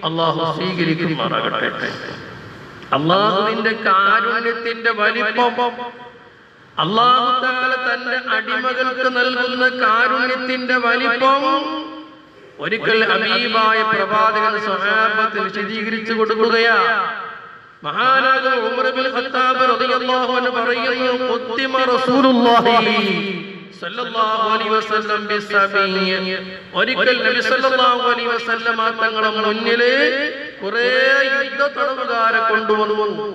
അള്ളാഹു സ്വീകരിക്കുമാറാകട്ടെ. അള്ളാഹുവിന്റെ കാരുണ്യത്തിന്റെ വലിപ്പം അള്ളാഹു തന്റെ അടിമകൾക്ക് നൽകുന്ന കാരുണ്യത്തിന്റെ വലിപ്പം ഒരിക്കൽ അമീബായ പ്രവാചകൻ സ്വഭാവത്തിൽ വിശദീകരിച്ചു കൊടുക്കുകയാ. മഹാരാജ ഉമർ ബിൻ ഖത്താബ് റളിയല്ലാഹു അൻഹു പറയുന്നു ഖുത്തിമ റസൂലുള്ളാഹി ഒരിക്കൽ നബി സല്ലല്ലാഹു അലൈഹി വസല്ലം തങ്ങളുടെ മുന്നിൽ കുറേ യുദ്ധ തടവുകാരെ കൊണ്ടുവന്നു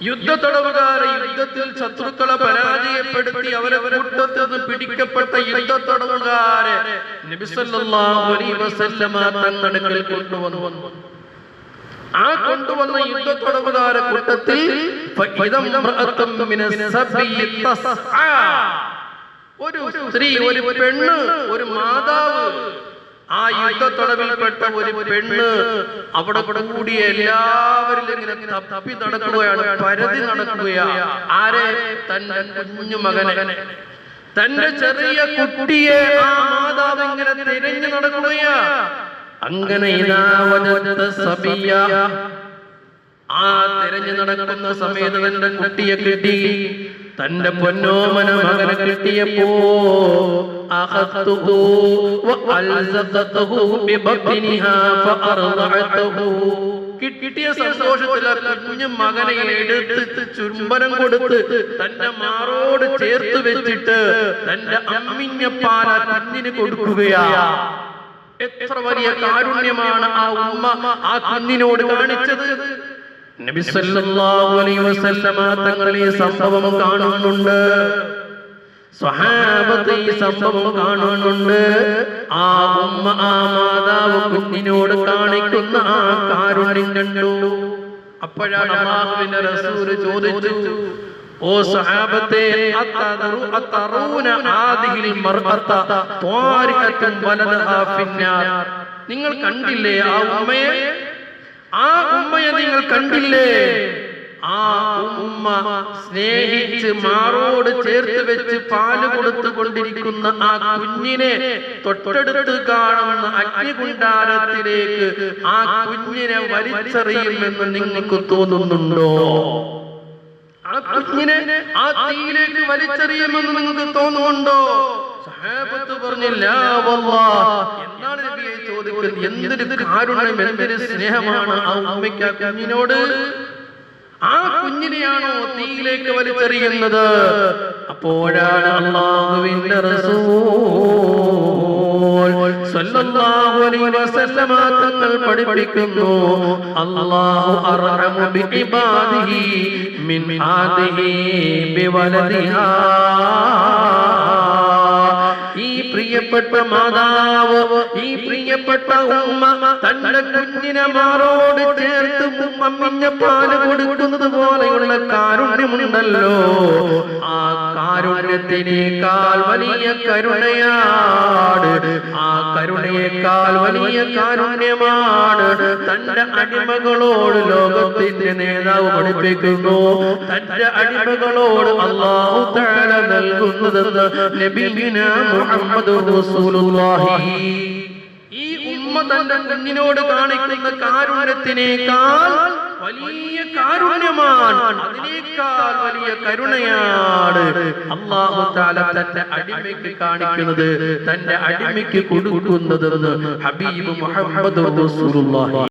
യുദ്ധ തടവുകാരെ യുദ്ധത്തിൽ ശത്രുക്കളെ പരാജയപ്പെടുത്തി അവരെ കൂട്ടത്തിൽ പിടിക്കപ്പെട്ട യുദ്ധ തടവുകാരെ നബി സല്ലല്ലാഹു അലൈഹി വസല്ലം തങ്ങളുടെ കൊണ്ടുവന്നു ആ കൊണ്ടുവന്ന യുദ്ധ തടവുകാരെ കൂട്ടത്തിൽ ഫഇദം ഇംറഅത്തും മിന സബിയ്യി തസ്ആ. ഒരു സ്ത്രീ ഒരു പെണ്ണ് ഒരു മാതാവ്. ആ യുദ്ധത്തടവിൽപ്പെട്ട ഒരു പെണ്ണ് അവിടെ കൂടിയ എല്ലാവരിലും ഇങ്ങനെ തപ്പി നടക്കുകയാണ് പരതി നടക്കുകയാണ് ആരെ? തന്റെ കുഞ്ഞു മകനെ. തന്റെ ചെറിയ കുട്ടിയെ ആ മാതാവ് ഇങ്ങനെ തിരഞ്ഞു നടക്കുകയാ. അങ്ങനെ സബിയ. ആ തിരഞ്ഞു നടക്കുന്ന സമയത്ത് തന്റെ കുട്ടിയെ കിട്ടി. തന്റെ പൊന്നോമന മകനെ കിട്ടിയപ്പോ കിട്ടിയ സന്തോഷത്തിൽ കുഞ്ഞു മകനെ എടുത്ത് ചുംബനം കൊടുത്ത് തന്റെ മാറോട് ചേർത്ത് വെച്ചിട്ട് തന്റെ അമ്മിഞ്ഞ പാല കുഞ്ഞിന് കൊടുക്കുകയാ. എത്ര വലിയ കാരുണ്യമാണ് ആ ഉമ്മ ആ കുഞ്ഞിനോട് കാണിച്ചത്. തങ്ങൾ ഈ സംഭവം കാണുന്നുണ്ട്. സ്വഹാബത്ത് ഈ സംഭവം കാണുന്നുണ്ട്. ആ ഉമ്മ ആ മാതാവ് കുഞ്ഞിനോട് കാണിക്കുന്ന ആ കാരുണ്യം കണ്ടു. അപ്പോഴാണ് അള്ളാഹുവിന്റെ റസൂൽ ചോദിച്ചു ഓ സഹാബത്തെ നിങ്ങൾ കണ്ടില്ലേ ആ ഉമ്മയെ? ആ ഉമ്മയെ നിങ്ങൾ കണ്ടില്ലേ? ആ ഉമ്മ സ്നേഹിച്ച് മാറോട് ചേർത്ത് വെച്ച് പാൽ കൊടുത്തു കൊണ്ടിരിക്കുന്ന ആ കുഞ്ഞിനെ തൊട്ടടുത്ത് കാണുന്ന അഗ്നികുണ്ടാരത്തിലേക്ക് ആ കുഞ്ഞിനെ വലിച്ചെറിയുമെന്ന് നിങ്ങൾക്ക് തോന്നുന്നുണ്ടോ? ആ കുഞ്ഞിനെ ആ തീയിലേക്ക് വലിച്ചെറിയുമെന്ന് നിങ്ങൾക്ക് തോന്നുന്നുണ്ടോ? സഹാബത്ത് പറഞ്ഞില്ല എന്നാണ് നബിയെ ചോദിക്കുന്നത് എന്തൊരു കാരുണ്യം എന്തൊരു സ്നേഹമാണ് ആ ഉമ്മയ്ക്ക് ആ കുഞ്ഞിനോട്? ആ കുഞ്ഞിനെയാണോ തീയിലേക്ക് വലിച്ചെറിയുന്നത്? അപ്പോഴാണ് അള്ളാഹുവിന്റെ റസൂൽ സല്ലല്ലാഹു അലൈഹി വസല്ലമ തങ്ങൾ പഠിപ്പിക്കുന്നു. അല്ലാഹു അർഹമു ബിഇബാദിഹി മിൻ ആദിഹി ബിവലദിഹാ. പ്രിയപ്പെട്ട മാതാവ് ഈ പ്രിയപ്പെട്ട ഉമ്മ തന്റെ കുഞ്ഞിനെ മാറോട് ചേർത്ത് മമ്മിഞ്ഞ പാൽ കൊടുക്കുന്നത് പോലെയുള്ള കാരുണ്യമുണ്ടല്ലോ. ആ കാരുണ്യത്തിനേക്കാൾ വലിയ കരുണയാണ് ആ കരുണയേക്കാൾ വലിയ കാരുണ്യമാണ് തന്റെ അടിമകളോട് ലോകത്തിന്റെ നേതാവ് പഠിപ്പിക്കുന്നു. തന്റെ അടിമകളോട് അള്ളാഹു തആല നൽകുന്നതെന്ന് നബിബിന മുഹമ്മദ് ഈ ഉമ്മ തന്റെ കുഞ്ഞിനോട് കാണിക്കുന്ന കാരുണ്യത്തിനേക്കാൾ വലിയ കാരുണ്യമാണ്. അതിനേക്കാൾ വലിയ കരുണയാണ് അള്ളാഹു താല തന്റെ അടിമയ്ക്ക് കാണിക്കുന്നത് തന്റെ അടിമയ്ക്ക് കൊടുക്കുന്നതെന്ന് ഹബീബ് മുഹമ്മദ്